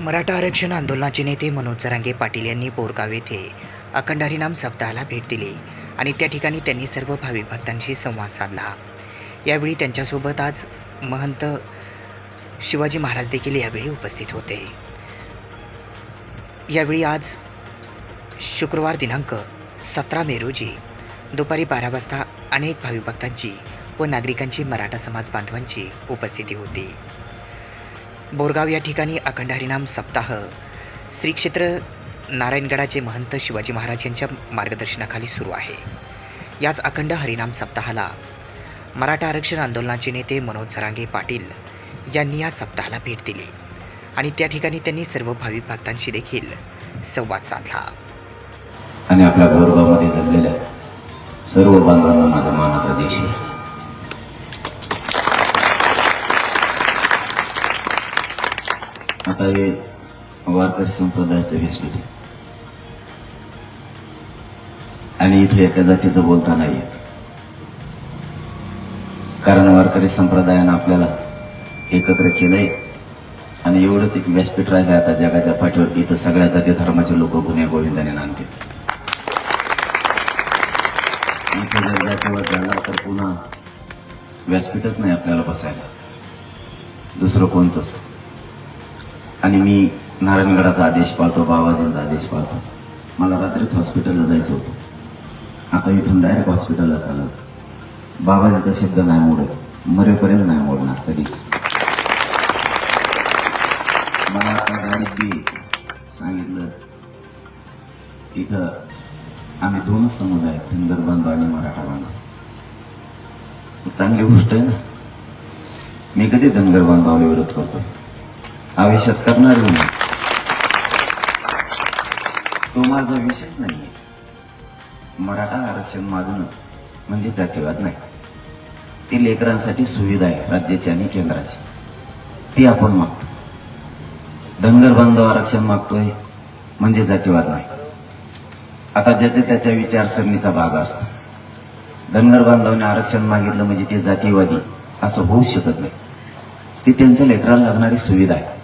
मराठा आरक्षण आंदोलनाचे नेते मनोज जरांगे पाटील यांनी बोरगाव येथे अखंड हरिनाम सप्ताहाला भेट दिली आणि त्या ठिकाणी त्यांनी सर्व भाविक भक्तांशी संवाद साधला. यावेळी त्यांच्यासोबत आज महंत शिवाजी महाराज देखील यावेळी उपस्थित होते. यावेळी आज शुक्रवार दिनांक सतरा मे रोजी दुपारी बारा वाजता अनेक भाविक भक्तांची व नागरिकांची मराठा समाज बांधवांची उपस्थिती होती. बोरगाव या ठिकाणी अखंड हरिनाम सप्ताह. श्री क्षेत्र नारायणगडाचे महंत शिवाजी महाराज यांच्या मार्गदर्शनाखाली सुरू आहे. याच अखंड हरिनाम सप्ताहाला मराठा आरक्षण आंदोलनाचे नेते मनोज झरांगे पाटील यांनी या सप्ताहाला भेट दिली आणि त्या ठिकाणी त्यांनी सर्व भावी भक्तांशी देखील संवाद साधला. आणि आपल्या गौरवामध्ये जमलेल्या सर्व बांधवांना माझा मानाचा देश आहे. आता हे वारकरी संप्रदायाचं व्यासपीठ आहे. आणि इथे एका जातीचं बोलता नाही येत. कारण वारकरी संप्रदायानं आपल्याला एकत्र केलंय आणि एवढंच एक व्यासपीठ राहिलं आता जगाच्या पाठीवर इथं सगळ्या जाती धर्माचे लोक गुन्हे गोविंदाने नांदते इथे जर जातीवर झाला तर पुन्हा व्यासपीठच नाही आपल्याला बसायला. दुसरं कोणतंच. आणि मी नारायणगडाचा आदेश पाळतो बाबाजींचा आदेश पाळतो मला रात्रीच हॉस्पिटलला जायचं होतं. आता इथून डायरेक्ट हॉस्पिटलला चालत बाबाजीचा शब्द नाही मोडत. मरेपर्यंत नाही मोडणार कधीच. मला आता डायरेक्ट सांगितलं इथं आम्ही दोनच समुदाय धनगर बांधव आणि मराठा बांधव. चांगली गोष्ट आहे ना? मी कधी धनगर बांधवाला विरोध करतो आयुष्यात करणार नाही तो माझा विषयच नाही मराठा आरक्षण मागणं म्हणजे जातीवाद नाही. ती लेकरांसाठी सुविधा आहे राज्याची आणि केंद्राची. ती आपण मागतो. धनगर बांधव आरक्षण मागतोय म्हणजे जातीवाद नाही. आता ज्याच्या त्याच्या विचारसरणीचा भाग असतो. धनगर बांधवाने आरक्षण मागितलं म्हणजे ते जातीवादी असं होऊ शकत नाही. ती त्यांच्या लेकराला लागणारी सुविधा आहे.